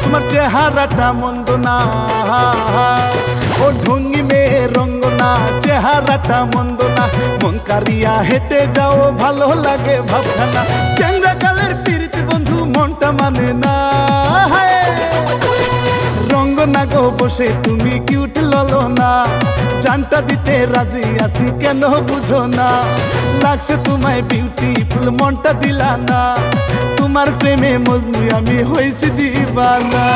তোমার চেহারাটা মন্দ না। ও ঢুঙ্গি মেয়ে রঙ্গ না, চেহারাটা মন্দ না। মন হেঁটে যাও, ভালো লাগে ভাবনা চ্যাংরা কালের পীড়িত বন্ধু মনটা মানে না। না গো বসে, তুমি কিউট ললো না। জানটা দিতে রাজি আছি, কেন বুঝো না। লাগছে তোমায় বিউটিফুল মনটা দিলা না। তোমার প্রেমে মজনু আমি হয়েছি দিবানা।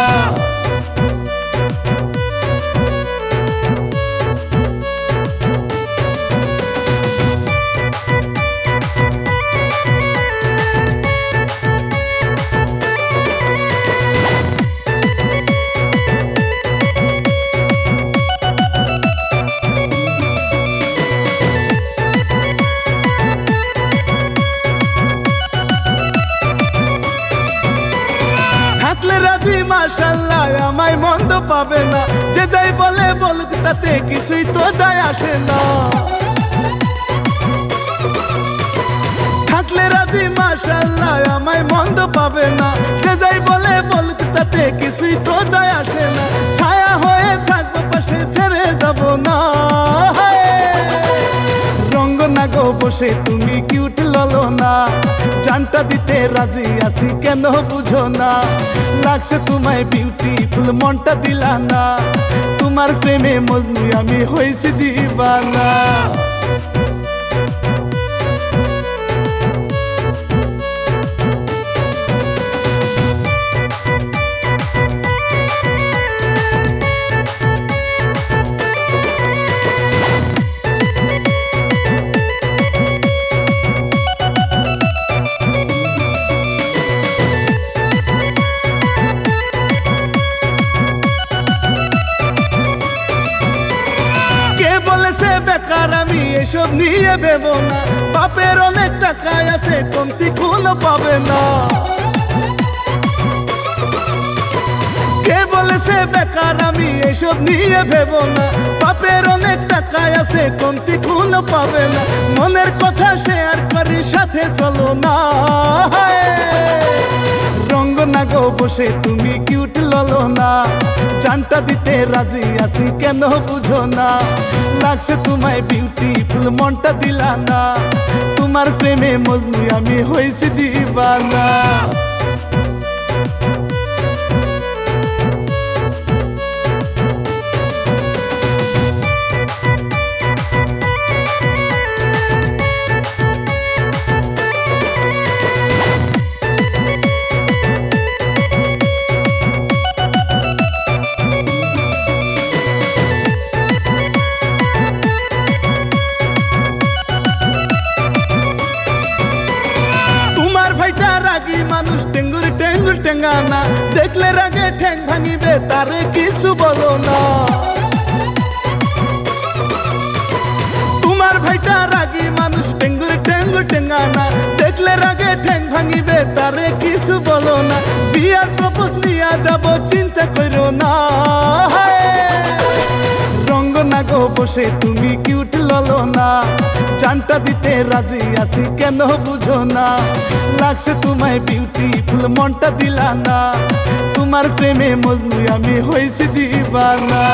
মাশাল্লাহ আমায় মন্দ পাবে না। যে যাই বলে বলুক, তাতে কিছুই তো যায় আসে না। থাকলে রাজি মাশাল্লাহ আমায় মন্দ পাবে না। যে যাই বলে না গো বসে, তুমি কিউট ললো না। জানটা দিতে রাজি আছি, কেন বুঝো না। লাগছে তোমায় বিউটিফুল মনটা দিলা না। তোমার প্রেমে মজনি, আমি হয়েছি দিবানা। এসব নিয়ে ভেব না। বাপের অনেক টাকা আছে, কমতি কোনো পাবে না। কে বলেছে বেকার আমি এসব নিয়ে ভেব না। বাপের অনেক টাকা আছে, কমতি কোনো পাবে না। মনের কথা শেয়ার করি, সাথে চলো না। না গো বসে, তুমি কিউট ললো না। জানটা দিতে রাজি আছি, কেন বুঝো না। লাগছে তোমায় বিউটিফুল মনটা দিলা না। তোমার প্রেমে মজনু, আমি হয়েছি দিবানা। টেঙ্গানা দেখলে রাগে ঠ্যাং ভাঙিবে, তারে কিছু বলো না। তোমার ভাইটা রাগি মানুষ টেঙ্গুর টেঙ্গুর টেঙ্গানা দেখলে রাগে ঠ্যাং ভাঙিবে, তারে কিছু বলো না। বিয়ার প্রপোজ নিয়ে যাব, চিন্তা করো না। রঙ্গ না গো বসে, তুমি কিউট ললো না। জানটা দিতে রাজি আছি, কেন বুঝো না। লাগছে তোমায় বিউটিফুল মনটা দিলা না তোমার প্রেমে মজনু আমি হয়েছি দিবানা।